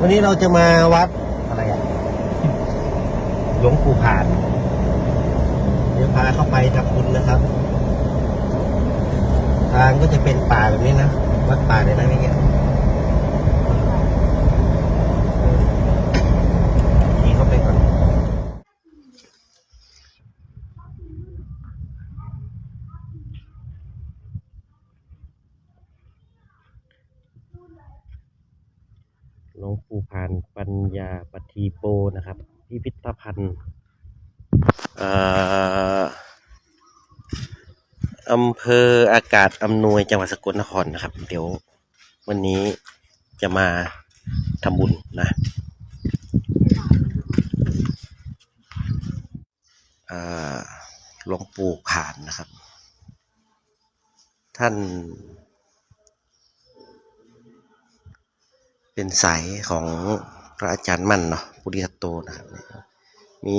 วันนี้เราจะมาวัดอะไรอะหลวงปู่ผ่านเดี๋ยวพาเข้าไปทำบุญนะครับ ทางก็จะเป็นป่าแบบนี้นะ วัดป่าเลยนะนี่เงี้ยขี่เข้าไปก่อน หลว งปู่ผ่านปัญญาปทีโปนะครับ พิพิธภัณฑ์อ่ออำเภออากาศอำนวยจังหวัดสกลนครนะครับ เดี๋ยววันนี้จะมาทำบุญนะเอ่อหลวงปู่ผ่านนะครับ ท่าน เป็นสายของพระอาจารย์มั่นเนาะปุริทัตโตนะครับมี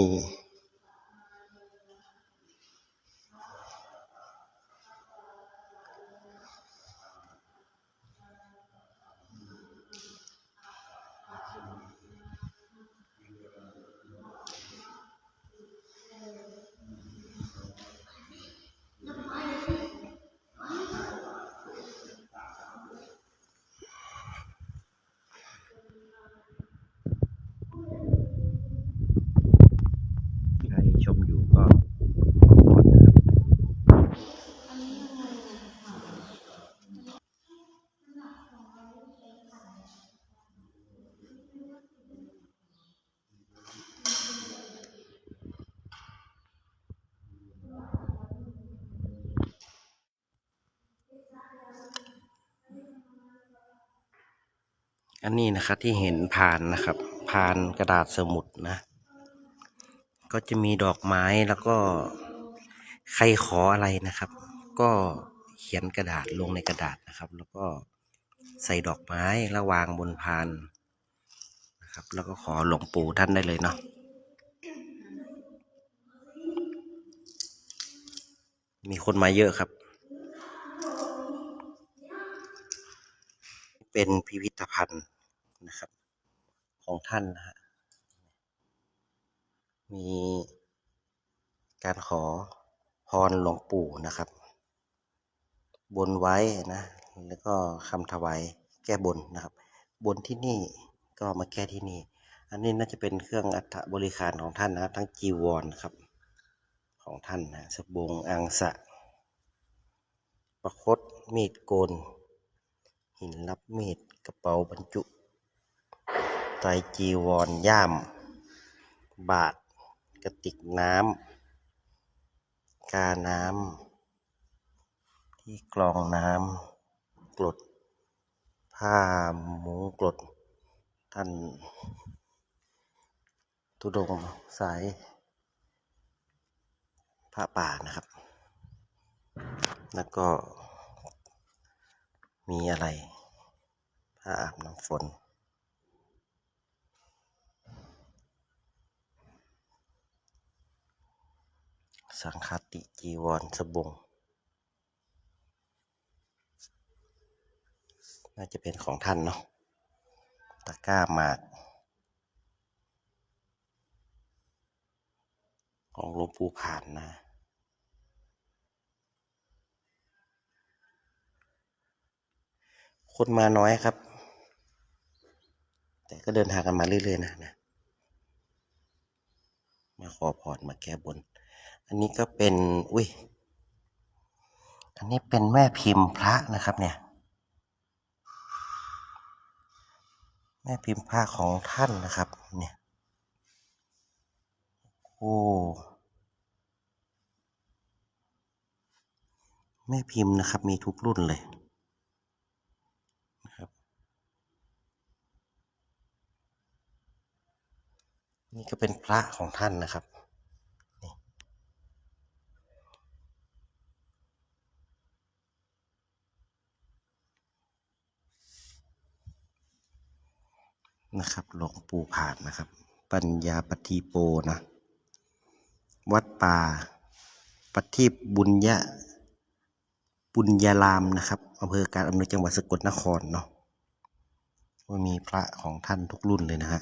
ใครชมอยู่ก็ขอพรนะครับ อันนี้นะครับที่เห็นผ่านนะครับผ่านกระดาษสมุดนะ ก็จะมีดอกไม้แล้วก็ใครขออะไรนะครับ ก็เขียนกระดาษลงในกระดาษนะครับ แล้วก็ใส่ดอกไม้แล้ววางบนพานนะครับ แล้วก็ขอหลวงปู่ท่านได้เลยเนาะมีคนมาเยอะครับ เป็นพิพิธภัณฑ์ นะครับ ของท่านนะฮะมีการขอพรหลวงปู่นะครับ บนไว้นะ แล้วก็คำถวายแก้บนนะครับ บนที่นี่ก็มาแก้ที่นี่ อันนี้น่าจะเป็นเครื่องอัฐบริการของท่านนะครับ ทั้งจีวรนะครับ ของท่านนะสบงอังสะ ประคตมีดโกน หินรับมีดกระเป๋าบรรจุ รจีวรย่าม บาท กระติกน้ำ กาน้ำ ที่กรองน้ำ กรด ผ้ามุงกรด ท่านทุดงสายพระป่านะครับ แล้วก็มีอะไรผ้าอาบน้ำฝน สังคติจีวรสบง น่าจะเป็นของท่านเนาะตะก้าหมาก ของหลวงปู่ผ่านนะคนมาน้อยครับ แต่ก็เดินทางกันมาเรื่อยๆนะนะ มาขอพรมาแก้บน อันนี้ก็เป็น อุ้ย อันนี้เป็นแม่พิมพ์พระนะครับเนี่ย แม่พิมพ์พระของท่านนะครับ เนี่ย โอ้แม่พิมพ์นะครับ มีทุกรุ่นเลยนะครับ นี่ก็เป็นพระของท่านนะครับ นี่ นะครับหลวงปู่ผ่านนะครับ ปัญญาปฏิโปนะ วัดป่าปฏิบบุญยะบุญญารามนะครับอำเภอการอำนวยจังหวัดสกลนครเนาะว่ามีพระของท่านทุกรุ่นเลยนะฮะ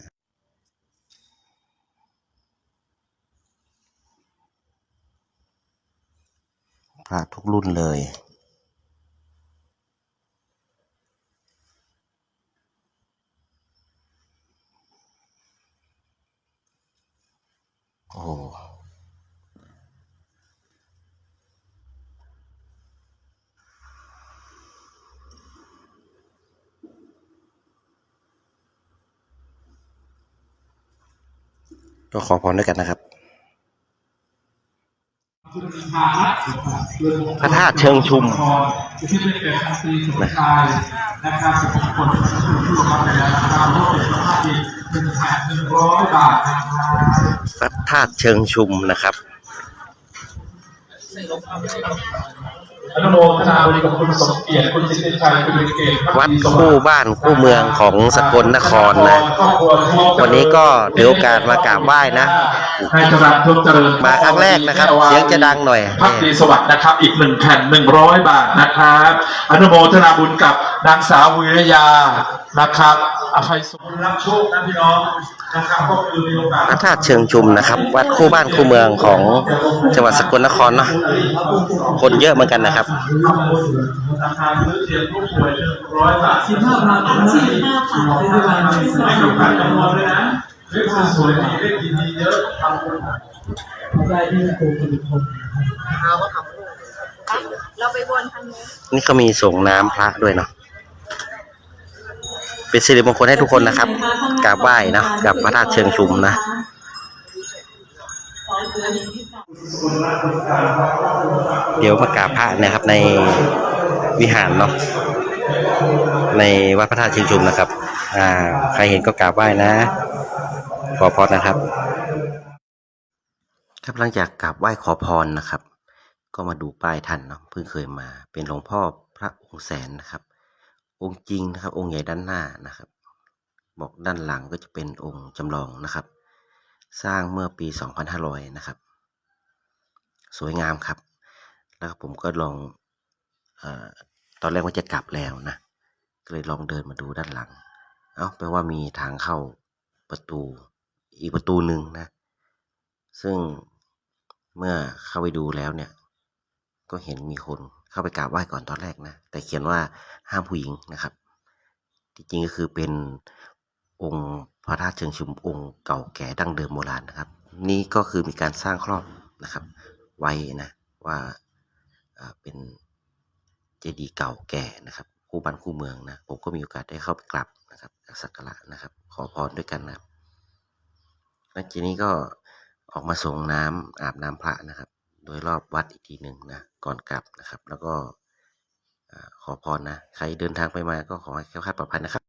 พระทุกรุ่นเลย โอ้ก็ขอพรด้วยกันนะครับ พระธาตุเชิงชุมที่ไนะครับเป็นคนที่มาไปแล้วนะครับรถเป็นสภาพดีหนึ่งแผ่นหนึ่งร้อยบาทนะครับพระธาตุเชิงชุมนะครับ อนุโมทนาบุญกับคุณสมเกียรติคุณจิตติชัยคุณเกศวัดคู่บ้านคู่เมืองของสกลนครนะ วันนี้ก็ถือโอกาสมากราบไหว้นะให้จรัญทุกเจริญมาครั้งแรกนะครับ เสียงจะดังหน่อยพักดีสวัสดิ์นะครับ อีกหนึ่งแผ่นหนึ่งร้อยบาทนะครับ อนุโมทนาบุญกับนางสาววิริยานะครับอภัยสุขรับโชคนะพี่น้องนะครับก็คือมีโอกาสพระธาตุเชิงชุมนะครับ วัดคู่บ้านคู่เมืองของจังหวัดสกลนครเนาะคนเยอะเหมือนกันนะครับราคาซื้อเทียนผู้ป่วยหนึ่งร้อยบาทสิบห้าบาทสิบห้าบาทได้ด้วยไม่จำกัดจำนวนเลยนะเลขสวยๆมีเลขดีๆเยอะทำบุญได้ที่ครูกิติพงศ์เราไปวนทางนู้นนี่ก็มีส่งน้ำพระด้วยเนาะเป็นสิริมงคลให้ทุกคนนะครับกราบไหว้นะกับพระธาตุเชิงชุมนะ เดี๋ยวมากราบพระนะครับในวิหารเนาะในวัดพระธาตุเชิงชุมนะครับ อ่า ใครเห็นก็กราบไหว้นะ ขอพรนะครับครับหลังจากกราบไหว้ขอพรนะครับ ก็มาดูป้ายท่านเนาะเพิ่งเคยมาเป็นหลวงพ่อพระองค์แสนนะครับ องค์จริงนะครับ องค์ใหญ่ด้านหน้านะครับ บอกด้านหลังก็จะเป็นองค์จำลองนะครับ สร้างเมื่อปี 2500 นะครับ สวยงามครับ แล้วผมก็ลองอตอนแรกว่าจะกลับแล้วนะก็เลยลองเดินมาดูด้านหลัง เอ้าแปลว่ามีทางเข้าประตูอีกประตูหนึ่งนะ ซึ่งเมื่อเข้าไปดูแล้วเนี่ย ก็เห็นมีคนเข้าไปกราบไหว้ก่อนตอนแรกนะ แต่เขียนว่าห้ามผู้หญิงนะครับที่จริงก็คือเป็นองค์พระธาตุเชิงชุมองค์เก่าแก่ดั้งเดิมโบราณนะครับ นี่ก็คือมีการสร้างครอบนะครับ ไว้นะว่าเป็นเจดีย์เก่าแก่นะครับ คู่บ้านคู่เมืองนะผมก็มีโอกาสได้เข้าไปกราบนะครับสักการะนะครับ ขอพรด้วยกันนะครับแล้วทีนี้ก็ออกมาส่งน้ำอาบน้ำพระนะครับ โดยรอบวัดอีกทีหนึ่งนะก่อนกลับนะครับ แล้วก็ขอพรนะ ใครเดินทางไปมาก็ขอให้แค้วคลาดปลอดภัยนะครับ